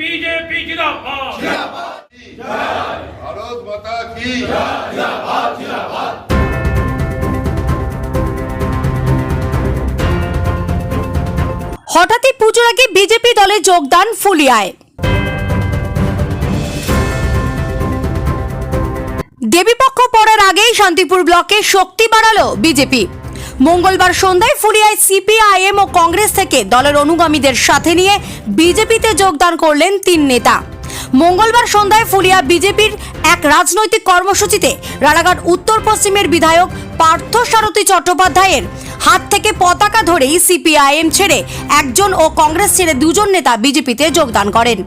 BJP জিন্দাবাদ। ভারত মাতা কি? হঠাৎই পুজোর আগে বিজেপি দলে যোগদান ফুলিয়ায়। দেবীপক্ষ পড়ার আগেই শান্তিপুর ব্লকে শক্তি বাড়ালো বিজেপি। মঙ্গলবার সন্ধ্যায় ফুলিয়ায় সিপিআইএম ও কংগ্রেস থেকে দলের অনুগামীদের সাথে নিয়ে বিজেপিতে যোগদান করলেন তিন নেতা। মঙ্গলবার সন্ধ্যায় ফুলিয়া বিজেপির এক রাজনৈতিক কর্মসূচিতে রানাঘাট উত্তর পশ্চিমের বিধায়ক পার্থ সারথী চট্টোপাধ্যায়ের হাত থেকে পতাকা ধরেই সিপিআইএম ছেড়ে একজন ও কংগ্রেস ছেড়ে দুজন নেতা বিজেপিতে যোগদান করেন।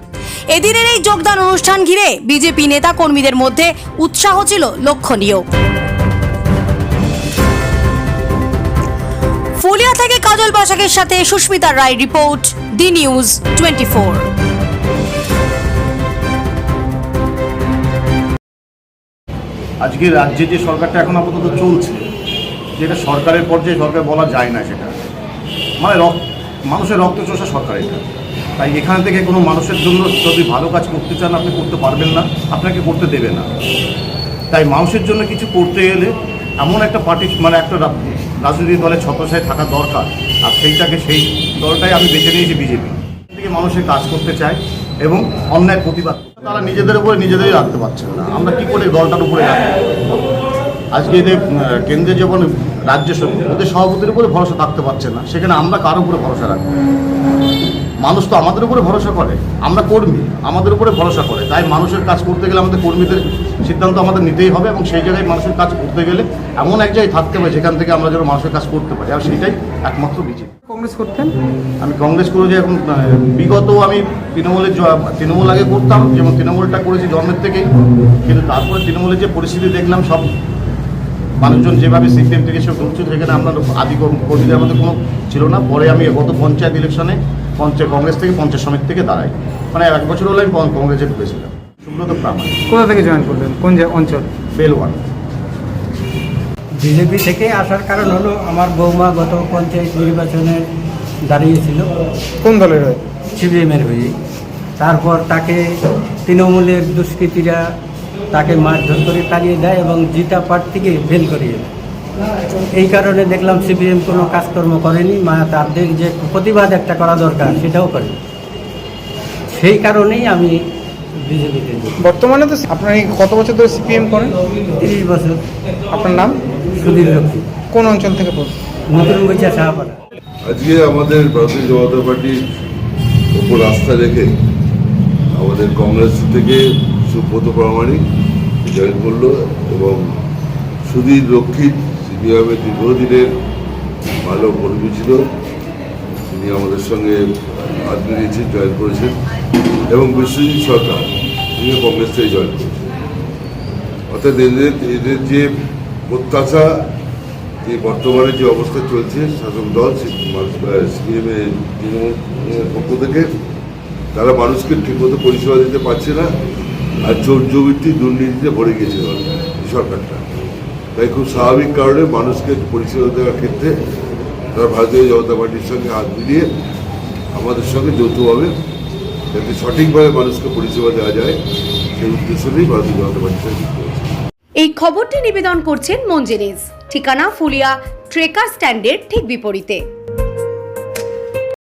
এদিনের এই যোগদান অনুষ্ঠান ঘিরে বিজেপি নেতা কর্মীদের মধ্যে উৎসাহ ছিল লক্ষণীয়। ফুলিয়া থেকে কাজল বসাকের সাথে Sushmita Roy report, the news twenty আজকে রাজ্যে যে সরকারটা এখন আপাতত চলছে, যেটা সরকারের পর্যায়ে সরকার বলা যায় না সেটা। মানে রক্ত, মানুষের রক্তচোষা সরকার এটা। তাই এখান থেকে কোনো মানুষের জন্য যদি ভালো কাজ করতে চান, আপনি করতে পারবেন না, আপনাকে করতে দেবে না। তাই মানুষের জন্য কিছু করতে গেলে এমন একটা পার্টি মানে একটা রাজনৈতিক দলের ছত্রছায় থাকা দরকার, আর সেইটাকে সেই দলটাই আমি বেছে নিয়েছি বিজেপি। থেকে মানুষের কাজ করতে চায় এবং অন্যায় প্রতিবাদ তারা নিজেদের উপরে নিজেদেরই রাখতে পারছেন না। আমরা কি করে দলটার উপরে রাখব? আজকে এদের কেন্দ্রে যখন রাজ্য ওদের সভাপতির উপরে ভরসা থাকতে পারছে না। সেখানে আমরা কার উপরে ভরসা রাখব? মানুষ তো আমাদের উপরে ভরসা করে। আমরা কর্মী, আমাদের উপরে ভরসা করে। তাই মানুষের কাজ করতে গেলে আমাদের কর্মীদের সিদ্ধান্ত আমাদের নিতেই হবে এবং সেই জায়গায় মানুষের কাজ করতে গেলে এমন এক জায়গায় থাকতে হবে যেখান থেকে আমরা যেন মানুষের কাজ করতে পারি। আর সেটাই একমাত্র বিজেপি। কংগ্রেস করতেন? আমি কংগ্রেস করেছি এখন বিগত আমি তৃণমূলের তৃণমূল আগে করতাম যেমন তৃণমূলটা করেছি জন্মের থেকেই। কিন্তু তারপরে তৃণমূলের যে পরিস্থিতি দেখলাম সব মানুষজন যেভাবে সিপিএম থেকে সব ঢুকছে সেখানে আমরা আদি কর্ম- কর্মীদের মধ্যে কোনো ছিল না। পরে আমি গত পঞ্চায়েত ইলেকশনে পঞ্চায়েত কংগ্রেস থেকে পঞ্চায়েত সমিতি থেকে দাঁড়াই। মানে এক বছর হলে আমি কংগ্রেসে ঢুকেছিলাম সুব্রত প্রামাণিক। কোথা থেকে জয়েন করলেন? কোন অঞ্চল? বেলওয়ান বিজেপি থেকে আসার কারণ হলো আমার বৌমা গত পঞ্চায়েত নির্বাচনে দাঁড়িয়েছিল। কোন দলের হয়ে সিপিএমের হয়ে। তারপর তাকে তৃণমূলের দুষ্কৃতীরা তাকে মারধর করে তাড়িয়ে দেয় এবং জিতা প্রার্থীকে ফেল করিয়ে দেয়। এই কারণে দেখলাম সিপিএম কোনো কাজকর্ম করেনি। মা তাদের যে প্রতিবাদ একটা করা দরকার সেটাও করে। সেই কারণেই আমি বিজেপিতে বর্তমানে তো আপনার এই কত বছর ধরে সিপিএম করেন? তিরিশ বছর। আপনার নাম? সুধীর লক্ষ্মী। কোন অঞ্চল থেকে নতুন সাহাপাড়া আজকে আমাদের ভারতীয় জনতা পার্টির উপর আস্থা রেখে আমাদের কংগ্রেস থেকে সুব্রত প্রামাণিক জয়েন করল এবং সুধীর রক্ষিত সিপিএমের দীর্ঘদিনের ভালো কর্মী ছিল তিনি আমাদের সঙ্গে হাত মিলিয়েছেন জয়েন করেছেন। এবং বিশ্বজিৎ সরকার, তিনিও কংগ্রেস থেকে জয়েন করেছেন। অর্থাৎ এদের এদের যে প্রত্যাশা যে বর্তমানে যে অবস্থা চলছে, শাসক দল তৃণমূলের পক্ষ থেকে, তারা মানুষকে ঠিকমতো পরিষেবা দিতে পারছে না, আর চোর জমিটি দুর্নীতিতে ভরে এই সরকারটা। তাই খুব স্বাভাবিক কারণে মানুষকে পরিষেবা দেওয়ার ক্ষেত্রে তারা ভারতীয় জনতা পার্টির সঙ্গে হাত মিলিয়ে আমাদের সঙ্গে যৌথভাবে যাতে সঠিকভাবে মানুষকে পরিষেবা দেওয়া যায় সেই উদ্দেশ্য নিয়েই ভারতীয় জনতা হয়েছে এই খবরটি নিবেদন করছেন মঞ্জেরিজ ঠিকানা ফুলিয়া ট্রেকার স্ট্যান্ডের ঠিক বিপরীতে।